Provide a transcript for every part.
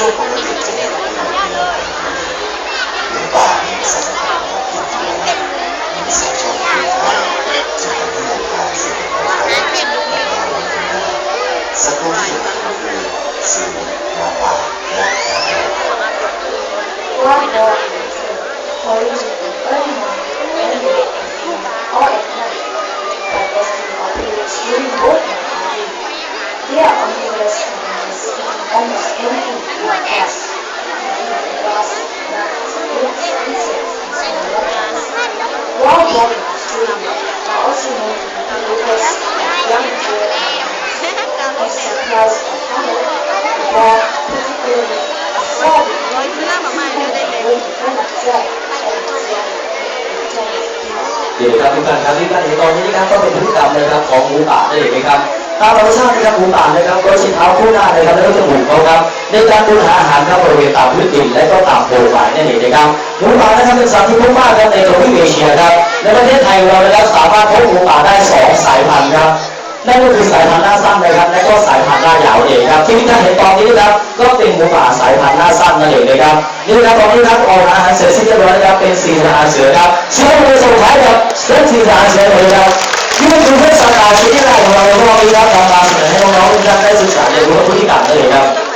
ช่วงของวันหยุดจะมีพัฒนาดีหมูป่ามีนิสัยของเขาที่ดีมีนิสัยชอบคุยมากจะทำให้หมูป่าเสียงของเขาได้สักครู่ที่เราคุยสื่อหมาป่นและหมาป่า What? How is it? ดี๋ยวครับทุกท่านครับที่ท่านเห็นตอนนี้นะครับก็เป็นพฤติกรรมนะครับของหมูป่าได้เห็นไหมครับตามธรรมชาตินะครับหมูป่านะครับก็ใช้เท้าคู่หน้านะครับแล้วก็จมูกเขาครับในการดูหาอาหารครับบริเวณตามพื้นดินและก็ตามโพรงไม้นั่นเองนะครับหมูป่านะครับเป็นสัตว์ที่พบมากครับในทวีปเอเชียครับในประเทศไทยเรานะครับสามารถพบหมูป่าได้สองสายพันธุ์ครับ นั่นก็คือสายพันธุ์หน้าสั้นนะครับและก็สายพันธุ์หน้ายาวเองครับ ที่ท่านเห็นตอนนี้นะครับก็เป็นหมูป่าสายพันธุ์หน้าสั้นนั่นเองนะครับนี่นะครับตอนนี้นะครับออกอาหารเสร็จสิ้นเรียบร้อยนะครับเป็นสีอารเสือครับเชื่อมือส่งท้ายครับเส้นสีอารเสือเลยครับนี่คือเทศกาลชีวิตแรกของเราในรอบนี้ครับนำมาเสนอให้น้องๆทุกท่านได้ศึกษาเรียนรู้พฤติกรรมนั่นเองครับ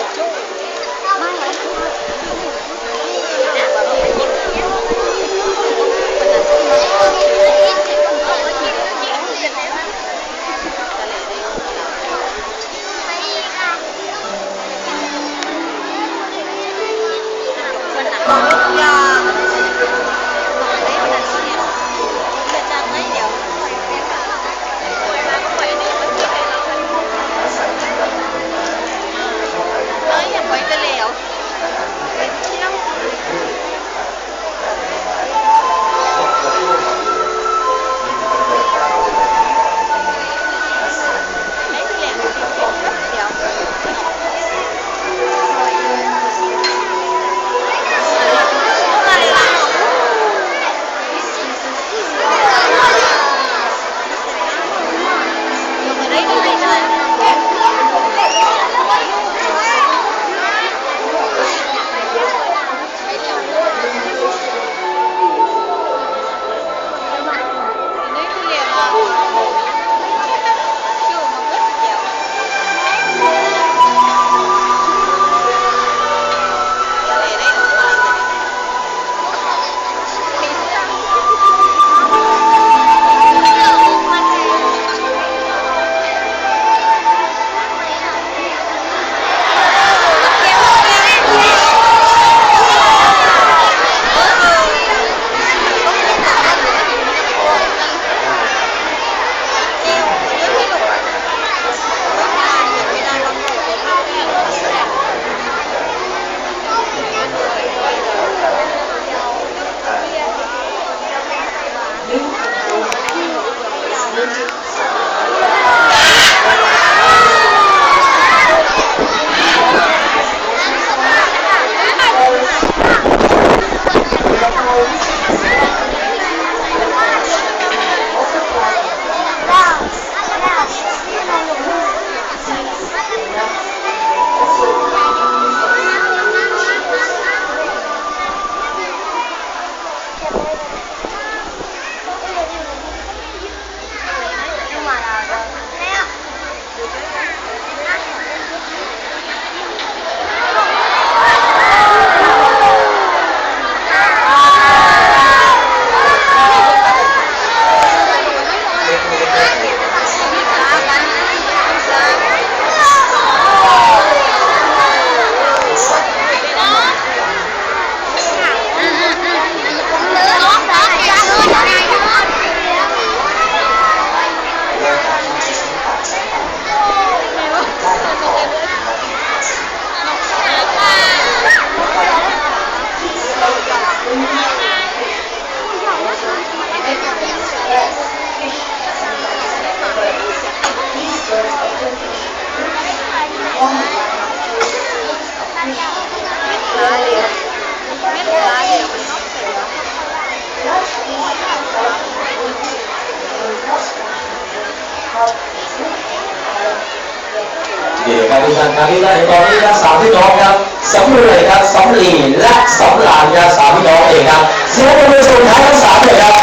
ดี๋ยวครับทุกท่านครับที่ท่านเห็นตอนนี้ครับสามพี่น้องครับสำรวยครับสำลีและสำลานครับสามพี่น้องเองครับเสียงปรบมือสุดท้ายทั้งสามเลยครับ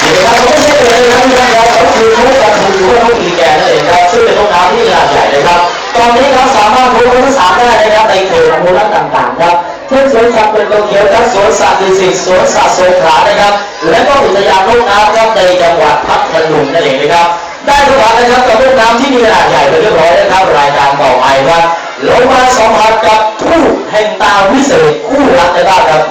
เดี๋ยวครับไม่ใช่เลยนะครับทุกท่านครับเขาคือผู้กองทุนหรือว่าผู้มีแกนนั่นเองครับซึ่งเป็นต้นน้ำที่ขนาดใหญ่นะครับ ตอนนี้ครับสามารถพบทั้งสามได้นะครับในเขตอำเภอรัฐต่างๆครับเช่นสวนสัตว์เป็นโตเกียวครับสวนสัตว์ดุสิตสวนสัตว์สงขลานะครับ และก็อุทยานลูกน้ำครับในจังหวัดพัทลุงนั่นเองนะครับ ได้ทุกวันนะครับกับลูกน้ำที่มีขนาดใหญ่ไปเรียบร้อยนะครับ รายการต่อไปครับลงมาสัมผัสกับคู่แห่งตาวิเศษคู่รักในบ้านครับ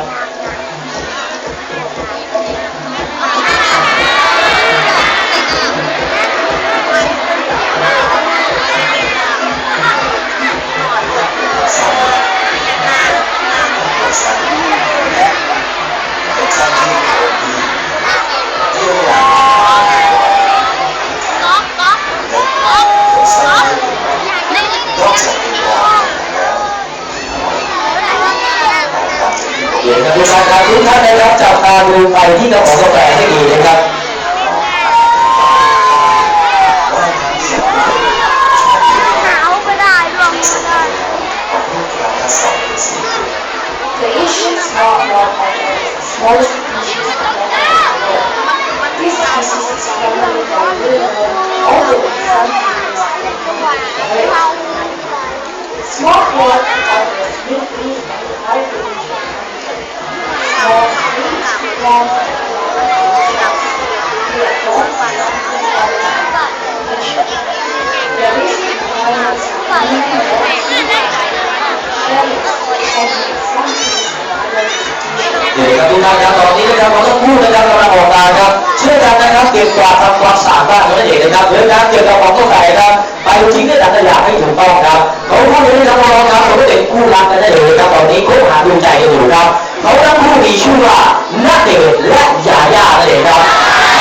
All species This species is the river, although some things Small water otters live in and hide in small streams, ponds, the There เดี๋ยวครับทุกท่านครับตอนนี้นะครับเราต้องพูดนะครับกำลังออกมาครับช่วยกันนะครับเก็บกวาดทำความสะอาดบ้านนั่นเองนะครับเรื่องการเก็บกระป๋องกาแฟครับไปทิ้งในถังขยะให้ถูกต้องครับเขาพูดอย่างนี้ครับน้องๆครับเขาเป็นคู่รักกันนั่นเองครับตอนนี้คบหาดูใจกันอยู่ครับเขาทั้งคู่มีชื่อว่านักเดชน์และยาย่านั่นเองครับ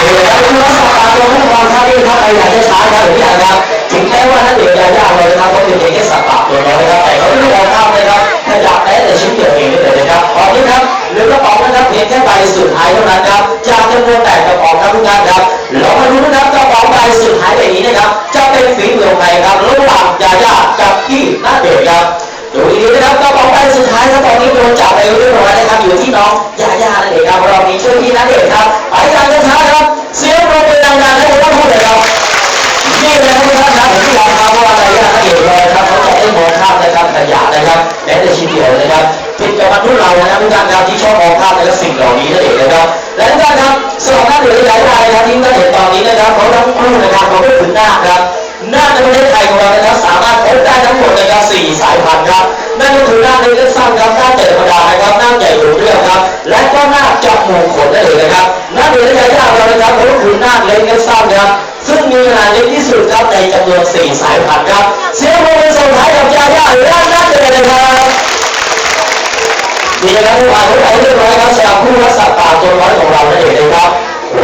เดี๋ยวครับคุณรักษาการตัวผู้ฟังท่านี้ครับใครอยากจะช้าครับหรือยังครับถึงแม้ว่านักเดชน์ยาย่าเลยนะครับเขาเป็นเพียงแค่สัตว์ตัวน้อยครับแต่เขาไม่ได้มองข้ามเลยครับขยะแม้แต่ชิ้นเดียวเองเลยนะครับตอนนี้ครับหรือกระป๋องนะครับเพียงแค่ใบสุดท้ายเท่านั้นครับจากจำนวนแปดกระป๋องครับทุกท่านครับเรามาดูนะครับกระป๋องใบสุดท้ายใบบนี้นะครับจะเป็นฝีมือของใครครับระหว่างยาย่ากับพี่ณเดชน์ครับ ดูดีๆนะครับกระป๋องใบสุดท้ายครับตอนนี้โดนจับไปเรียบร้อยนะครับอยู่ที่น้องยายานั่นเองครับเรามีช่วยพี่ณเดชน์ครับไปกันช้าๆครับเสียงปรบมือดังๆให้ท่านพูดเลยครับนี่เลยครับท่านครับผมที่ยอมรับว่าอะไรยากละเอียดเลยครับเขาจะได้มองข้ามนะครับขยะนะครับแม้แต่ชิ้นเดียวนะครับผิดกับมนุษย์เรานะครับทุกท่านครับที่ชอบมองข้ามนะสิ่งเหล่านี้นั่นเองนะครับและทุกท่านครับสำหรับท่านเหลือหลายรายนะครับที่ท่านเห็นตอนนี้นะครับเขาทั้งคู่นะครับเขาก็ถึงหน้าครับ หน้าในประเทศไทยของเรานะครับสามารถพบได้ทั้งหมดนะครับสี่สายพันธุ์ครับ นั่นก็คือหน้าเล็กสั้นครับหน้าเต๋ธรรมดานะครับหน้าใหญ่หรูเรื่องครับ และก็หน้าจับมงขนนั่นเองนะครับหน้าเด็กและยากเรานะครับก็คือหน้าเล็กและสั้นครับ ซึ่งมีขนาดเล็กที่สุดครับในจำนวน4สายพันธุ์ครับเสียงปรบมือส่งท้ายกับยาย่าหรือด้าหน้าเจอเลยครับนี่นะครับผู้อ่านทุกคนเรียบร้อยครับสำหรับผู้รักษาป่าตัวน้อยของเรานั่นเองนะครับ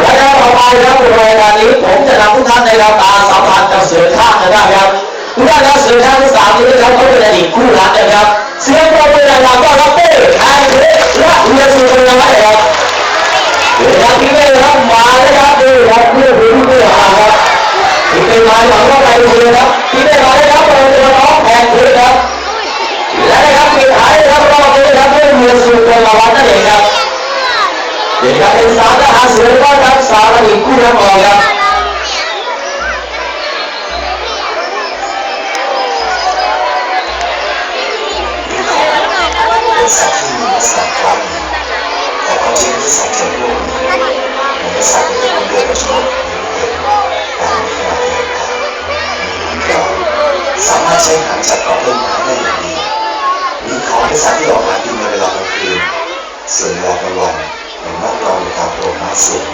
รายการต่อไปครับในรายการนี้ผมจะนำทุกท่านในรับตาสัมผัสกับเสือข้างนะครับครับทุกท่านครับเสือข้างทั้งสามนี้นะครับเขาเป็นอดีตคู่รักนะครับเสียงปรบมือดังๆก็รับเป้ไอ้เล็กและเรียนสุดยอดนะครับเดี๋ยวครับพี่เมย์ครับมาเลยครับดูครับเพื่อนพี่เมย์มาครับพี่เมย์มาหวังว่าไปดูเลยครับพี่เมย์มาเลยครับเปิดตัวน้องแข่งขันครับ เดี๋ยวครับเป็นสามทหาเสือก็ครับสารอีกคู่นักออกครับเป็นสัตว์ที่มีลักษณะคล้ายหมีแต่ความจริงที่สัตว์จำพวกนี้เหมือนสัตว์ที่คนเดียวกับชนิดแต่มีขนามีหางยาวสามารถใช้หางจับเกาะต้นไม้ได้อย่างดีมีขาเป็นสัตว์ที่ออกหากินในเวลากลางคืนส่วนเวลากลางวัน มือนนกเราอยู่ตามโพรงไม้สูง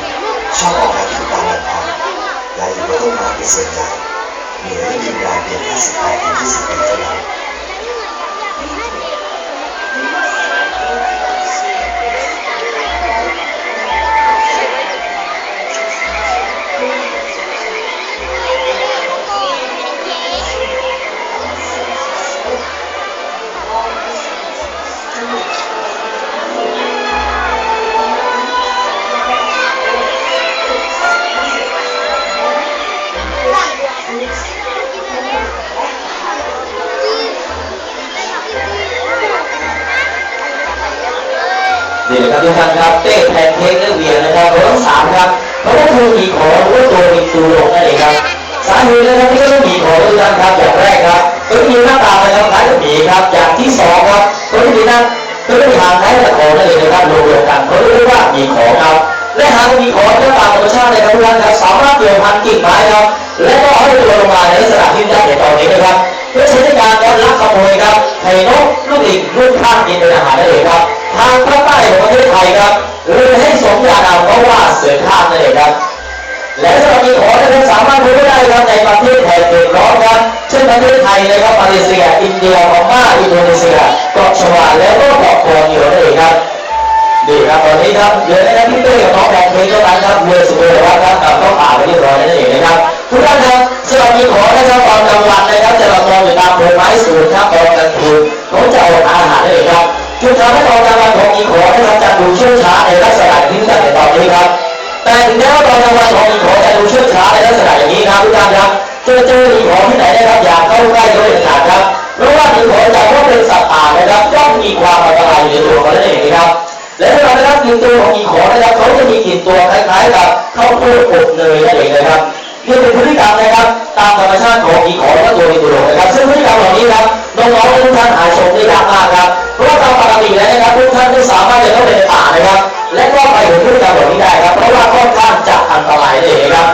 ชอบออกหากินตามลำพังและอยู่บนต้นไม้เป็นส่วนใหญ่มีอายุยืนยาวเพียงแค่18ถึง20ปีเท่านั้น นี่นะครับทุกท่านครับเต้แพนเค้กและเวียนะครับเขาทั้งสามครับเขาก็คือหมีขอหรือว่าตัวมีตูลงนั่นเองครับสาเหตุนะครับที่เขาต้องหมีขอทุกท่านครับอย่างแรกครับก็มีหน้าตานะครับคล้ายกับหมีครับอย่างที่สองครับก็จะมีหน้าก็จะมีหางคล้ายกับของนั่นเองนะครับรวมๆกันเขาเรียกว่าหมีขอครับและหางมีขอหน้าตาธรรมชาติเลยครับทุกท่านครับสามารถเกี่ยวพันกิ่งไม้ครับและก็ห้อยตัวลงมาในลักษณะที่ได้เห็นตอนนี้นะครับ เพื่อใช้ในการรักขโมยครับไข่นกลูกอิงลูกข้างกินเป็นอาหารนั่นเองครับ ทางภาคใต้ของประเทศไทยครับหรือให้สมญานามเขาว่าเสือข้างนั่นเองครับและสำหรับมีขอนะครับสามารถรู้ได้ครับในประเทศไทยเกิดร้อนครับเช่นประเทศไทยนะครับมาเลเซียอินเดียพม่าอินโดนีเซียเกาะชวาและก็เกาะบอร์เนียวนั่นเอง ดีครับตอนนี้ครับเหลือนะครับพี่เต้กับน้องแบงค์เพลงเท่านั้นครับเรือสุโขทัยครับกับต้องผ่านไปเรียบร้อยนั่นเองนะครับทุกท่านครับสำหรับมีขอนะครับตอนกลางวันนะครับจะเรามองอยู่ตามโพรงไม้สูงครับตอนกลางคืนเขาจะเอาอาหารนั่นเองครับจุดทำให้ตอนกลางวันของมีขอนะครับจะดูเชื่องช้าในลักษณะที่ตั้งแต่ตอนนี้ครับแต่ถึงแม้ว่าตอนกลางวันของอีขอจะดูเชื่องช้าในลักษณะอย่างนี้ครับทุกท่านครับจอเจออีขอที่ไหนนะครับอย่าเข้าใกล้เขาเด็ดขาดครับเพราะว่าอีขอจะว่าเป็นสัตว์ป่านะครับย่อมมีความอันตรายอยู่ในตัวเขานั่นเองครับ และแน่นอนนะครับกลิ่นตัวของอีขอนะครับเขาจะมีกลิ่นตัวคล้ายๆกับข้าวโพดอบเนยนั่นเองนะครับนี่เป็นพฤติกรรมนะครับตามธรรมชาติของอีขอและตัวอีตัวนะครับ ซึ่งพฤติกรรมเหล่านี้ครับน้องๆทุกท่านหาชมได้ยากมากครับเพราะว่าตามปกติแล้วนะครับทุกท่านไม่สามารถจะเข้าไปในป่านะครับ และก็ไปเห็นพฤติกรรมเหล่านี้ได้ครับเพราะว่าค่อนข้างจะอันตรายนั่นเองครับ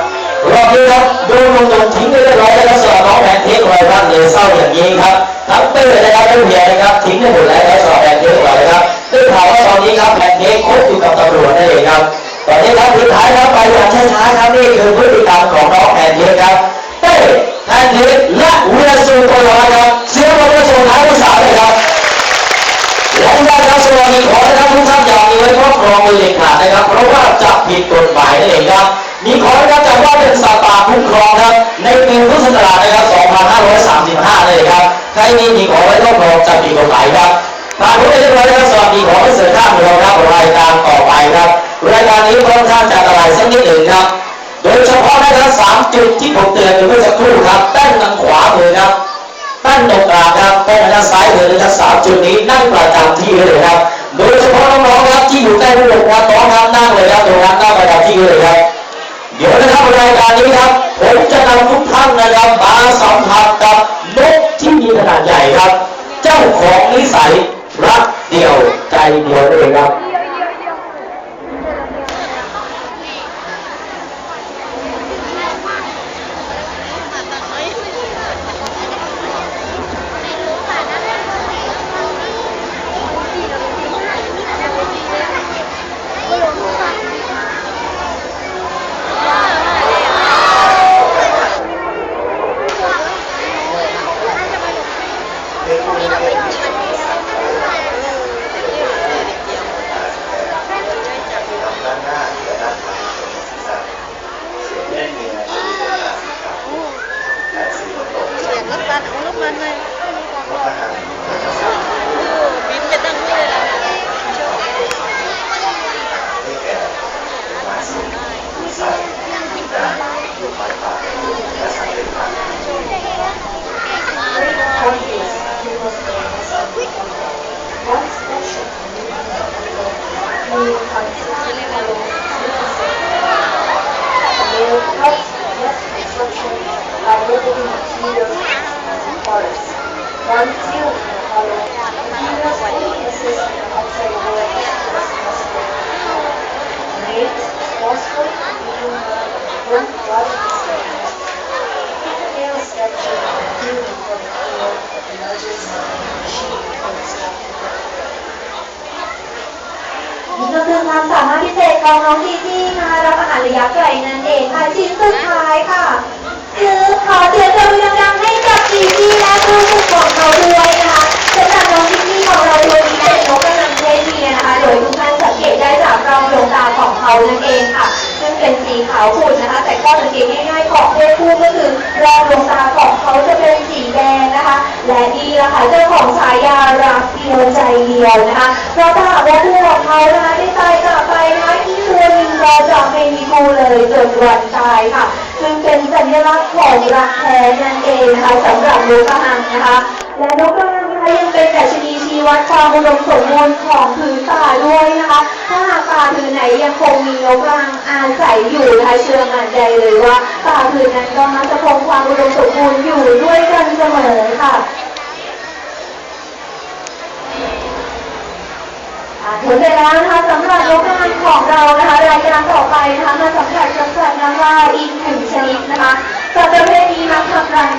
รอบนี้ครับโดนลงตรงทิ้งไปเรียบร้อยแล้วสำหรับน้องแพนเค้กของเราครับเลยเศร้าอย่างนี้ครับทั้งเต้นะครับทั้งเพียนะครับทิ้งไปหมดแล้วครับสำหรับแพนเค้กของเราครับได้ข่าวว่าตอนนี้ครับแพนเค้กคบอยู่กับตำรวจนั่นเองครับตอนนี้ครับสุดท้ายครับไปอย่างช้าๆครับนี่คือพฤติกรรมของน้องแพนเค้กครับเต้แพนเค้กและเวียซูโตโยครับเสียงปรบมือส่งท้ายผู้สาวเลยครับ และที่ได้ครับสวัสดีขอนะครับทุกท่านอย่ามีไว้ครอบครองโดยเด็ดขาดนะครับ เพราะว่าจะผิดกฎหมายนั่นเองครับ มีขอนะครับจัดว่าเป็นสัตว์ป่าคุ้มครองครับ ในปีพุทธศักราชนะครับ 2535นั่นเองครับ ใครมีมีขอไว้ครอบครองจะผิดกฎหมายครับผ่านพ้นไปเรียบร้อยแล้ครับสวัสดีขอให้เสริมข้ามของเราครับรายการต่อไปครับ รายการนี้ค่อนข้างจะอันตรายสักนิดหนึ่งครับ โดยเฉพาะนะครับสามจุดที่ผมเตือนไปเมื่อสักครู่ครับด้านทางขวามือครับ ตั้งตรงกลางครับตรงด้านซ้ายมือนะครับสามจุดนี้นั่งประจำที่เลยครับ โดยเฉพาะน้องๆครับที่อยู่ใกล้ผู้ปกครองน้องครับนั่งเลยครับตรงนั้นนั่งประจำที่เลยครับ เดี๋ยวนะครับรายการนี้ครับผมจะนำทุกท่านนะครับมาสัมผัสกับนกที่มีขนาดใหญ่ครับ เจ้าของนิสัยรักเดียวใจเดียวเองครับ ด้านหน้าและด้านหลังของศีรษะเสียงเล่นเมียชื่อเป็นราศีขาวและสีน้ำตก เสียงรถบัสเอารถมันเลย พวกทหารและทหาร บินไปตั้งเมื่อไร ได้แก่ไม้สูงลูกไส้ลูกด่างลูกไม้ป่าและสัตว์เลื้อยคลาน Countries people's names of people. One special male considered color citizen. The male cuts yes construction by living in materials and forests. One seal in the color. Females only assist in the outside world as possible. Males forceful eating one body Female statue human from the field emerges she becomes happy. นี่ก็คือความสามารถพิเศษของน้องจีจี้นะคะ รับอาไกลนั่นเองค่ะชิ้นสุดท้ายค่ะ คือขอเสียงปรบมือดังๆให้กับจีจี้และผู้ฝึกของเขาด้วยนะคะสำหรับน้องจีจี้ของเราตัวนี้เป็นกกำลังเทศเมียนะคะ โดยทุกท่านสังเกตได้จากรองดวงตาของเขานั่นเองค่ะ ขาวขุ่นนะคะ แต่ข้อสังเกตง่ายๆของเพศผู้ก็คือรองดวงตาของเขาจะเป็นสีแดงนะคะ และนี่ละค่ะเจ้าของฉายารักเดียวใจเดียวนะคะเพราะถ้าหากว่าคู่ของเขานะคะได้ตายจากไปนะคะที่ตัวหนึ่งก็จะไม่มีคู่เลยจนวันตายค่ะ ซึ่งเป็นสัญลักษณ์ของรักแท้นั่นเองนะคะสำหรับนกกระหังนะคะ และนกกระหัง คะยังเป็นดัชนีชีวัดความอุดมสมบูรณ์ของพื้นป่าด้วยนะคะ ถ้าหากป่าพื้นไหนยังคงมีนกกระหังอาศัยอยู่นะคะเชื่อมันใจเลยว่าป่าพื้นนั้นก็มักจะคงความอุดมสมบูรณ์อยู่ด้วยกันเสมอค่ะหมดเวลานะคะสำหรับโรงงานของเรานะคะรายการต่อไปนะคะมาสัมผัสกับสัตว์น้ำอ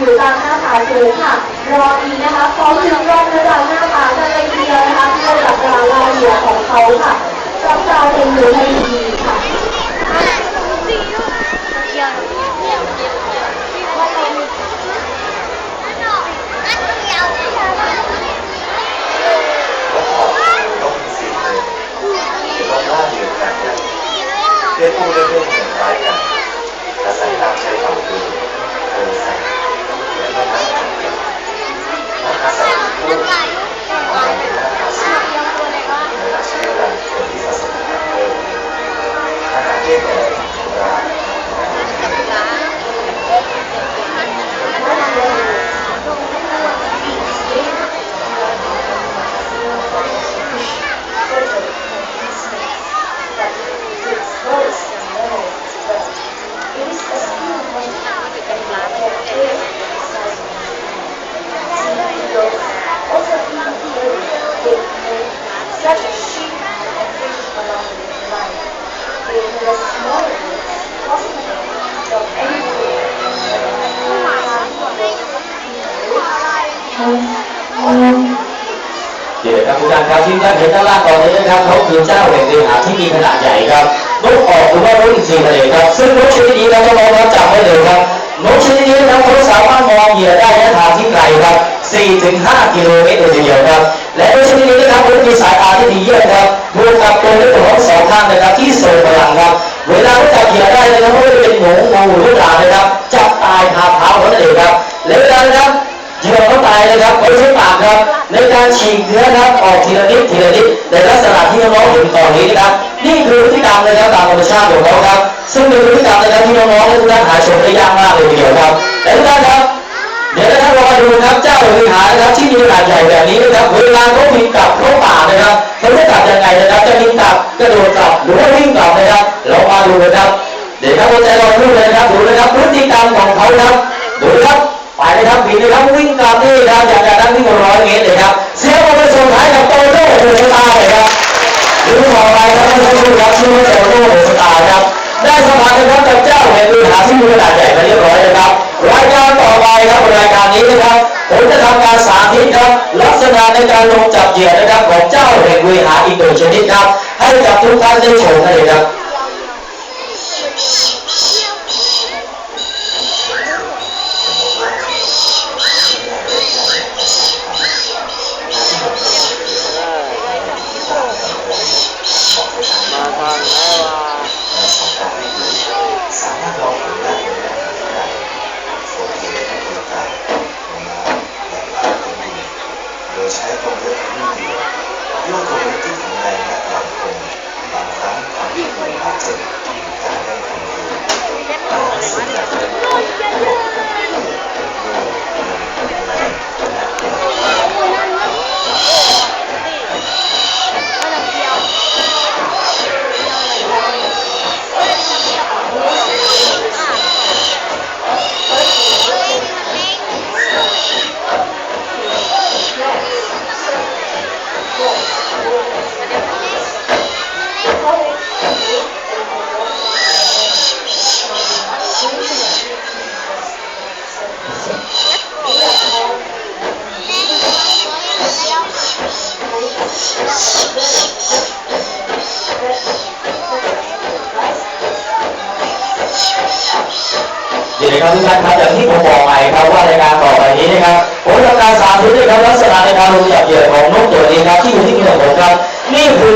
ยู่กลางหน้าผาเลยค่ะ รอบนี้นะคะเขาถึงรอบระดับหน้าผากันเลยทีเดียวนะคะเพื่อจับรางลายเหลือของเขาค่ะจับตาเล็งดูให้ดีค่ะต้องมีสิ่งหนึ่งที่ต้องล่าเดียวกันนะเพื่อพูดเรื่อง ครับทุกท่านครับที่ท่านเห็นด้านล่างตอนนี้นะครับเขาคือเจ้าแห่งเรือหาที่มีขนาดใหญ่ครับนกออกหรือว่านกอินทรีทะเลครับ ซึ่งนกชนิดนี้นะน้องๆครับจำไว้เลยครับนกชนิดนี้นะเขาสามารถมองเหยื่อได้ระยะทางที่ไกลครับ 4-5 กิโลเมตรเลยทีเดียวครับ และนกชนิดนี้นะครับเขามีสายตาที่ดีเยี่ยมครับบวกกับตัวเล็กของสองข้างนะครับที่ทรงพลังครับ เวลาเขาจับเหยื่อได้นะครับไม่ว่าจะเป็นหนูงูหรือปลานะครับจับตายคาเท้าเขานั่นเองครับและเวลานะครับ เหยื่อเขาตายนะครับเขาใช้ปากครับ ในการฉีกเนื้อครับออกทีละนิดทีละนิดในลักษณะที่น้องๆเห็นตอนนี้นะครับนี่คือพฤติกรรมนะครับตามธรรมชาติของเขาครับ ซึ่งเป็นพฤติกรรมนะครับที่น้องๆและทุกท่านหาชมได้ยากมากเลยทีเดียวครับแต่ทุกท่านครับเดี๋ยวนะครับเรามาดูนะครับเจ้าบริหานะครับที่มีขนาดใหญ่แบบนี้นะครับเวลาเขาบินกลับเข้าป่านะครับเขาจะกลับยังไงนะครับจะบินกลับกระโดดกลับหรือว่าวิ่งกลับนะครับเรามาดูกันครับเดี๋ยวครับหัวใจเราพูดเลยนะครับดูนะครับพฤติกรรมของเขาครับดูนะครับ ไปเลยครับบินเลยครับวิ่งกลับนี่ครับอยากจะนั่งวิ่งร้อยเมตรเลยครับเสียงมันเป็นส่งท้ายกับโตโต้โหสตาร์เลยครับดูต่อไปครับท่านผู้ชมครับชื่อว่าโตโต้โหสตาร์ครับได้สมัครนะครับกับเจ้าแห่งบริหารที่มีขนาดใหญ่มาเรียบร้อยนะครับรายการต่อไปครับรายการนี้นะครับผมจะทำการสาธิตครับลักษณะในการลงจับเหยื่อนะครับของเจ้าแห่งบริหารอีกหนึ่งชนิดครับให้กับทุกท่านได้ชมกันเลยครับ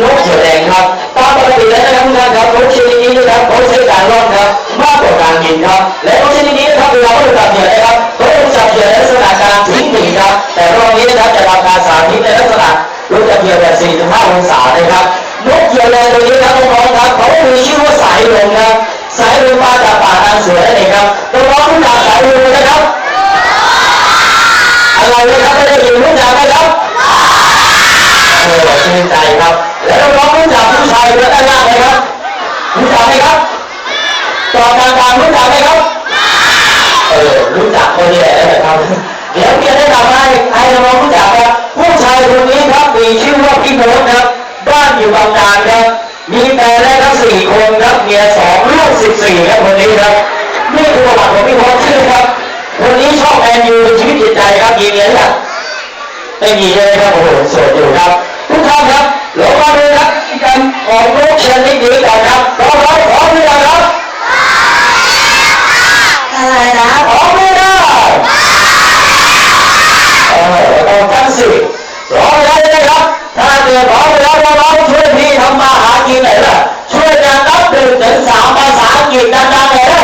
นกเหยื่อแดงครับตามปกติแล้วนะครับทุกท่านครับนกชนิดนี้นะครับเขาใช้การร่อนครับมากกว่าการบินครับ และนกชนิดนี้นะครับเวลาเขาจับเหยื่อนะครับเขาจะจับเหยื่อในลักษณะการทิ้งหนีครับ แต่รอบนี้นะครับจะทำการสาธิตในลักษณะลงจับเหยื่อแบบ45องศานะครับนกเหยื่อแดงตัวนี้ครับน้องๆครับเขามีชื่อว่าสายลมครับสายลมมาจากป่าทางสวนนั่นเองครับน้องๆรู้จักสายลมไหมครับอะไรนะครับได้ยินรู้จักไหมครับ โอ้ชื่นใจครับ แล้วน้องรู้จักผู้ชายคนด้านล่างไหมครับรู้จักไหมครับตอบทางๆรู้จักไหมครับเออรู้จักคนนี้แหละนะครับเดี๋ยวเพียรแนะนำให้ให้น้องรู้จักครับผู้ชายคนนี้ครับมีชื่อว่าพี่โน้ตครับบ้านอยู่บางนาครับมีแฟนแล้วครับสี่คนครับเมียสองลูกสิบสี่ครับคนนี้ครับนี่คือประวัติของพี่โน้ตชื่อครับคนนี้ชอบแอนยูเป็นชีวิตจิตใจครับมีเมียหรือยังไม่มีเลยครับโอ้โหสดอยู่ครับ ทุกท่านครับเรามาดูครับกิจกรรมของโลกชนิดนี้กันครับพร้อมไหมพร้อมหรือยังครับอะไรนะพร้อมหรือยังเออต้องกันสิพร้อมแล้วนะครับถ้าเกิดพร้อมแล้วน้องๆช่วยพี่ทำมาหากินหน่อยล่ะช่วยกันนับหนึ่งถึงสามภาษาอังกฤษดังๆเลยนะ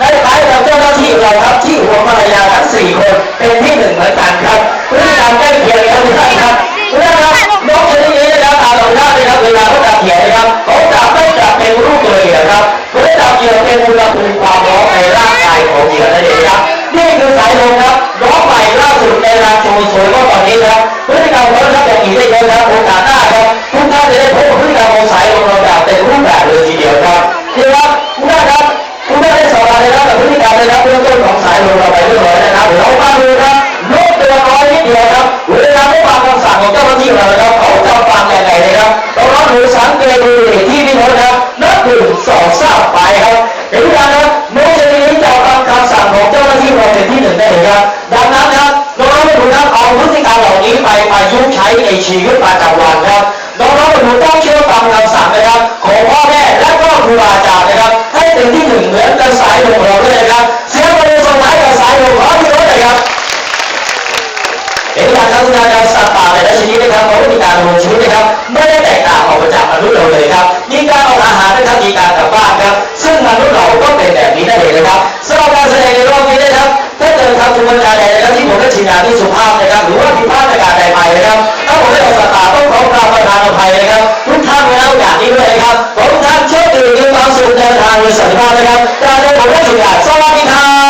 ครับคล้ายๆกับเจ้าหน้าที่เราครับที่หัวงภรรยาทั้งสี่คนเป็นที่หนึ่งเหมือนกันครับพฤติกรรมใกล้เคียงกันได้ครับนครับ นี้ไปประยุกต์ใช้ในชีวิตประจำวันครับน้องๆไม่ดูต้องเชื่อฟังคำสั่งนะครับ ของพ่อแม่และก็ครูอาจารย์นะครับ ให้เป็นที่หนึ่งเหมือนกันสายลมของเราด้วยนะครับ เสียงประเด็นส่งท้ายกับสายลมขอพี่น้ตหน่อยครับเอกการพัฒนาการสัตว์ป่าแต่ละชนิดนะครับเขามีการดำเนินชีวิตนะครับไม่ได้แตกต่างออกไปจากมนุษย์เราเลยครับมีการเอาอาหารนะครับมีการกลับบ้านครับ ซึ่งมนุษย์เราก็เป็นแบบนี้ได้เลยนะครับสำหรับการแสดงในรอบนี้นะครับ ถ้าเกิดทำทุกวันการใดนะครับที่ผมได้ชี้แจงที่สุภาพนะครับ หรือว่าผิดพลาดในการใดไปนะครับ ถ้าผมได้ออกสัตว์ป่าต้องขอกราบประธานอภัยนะครับทุกท่านแล้วอย่างนี้ด้วยนะครับขอทุกท่านโชคดีมีความสุขเดินทางโดยสันติภาพนะครับการได้ผมได้ชี้แจง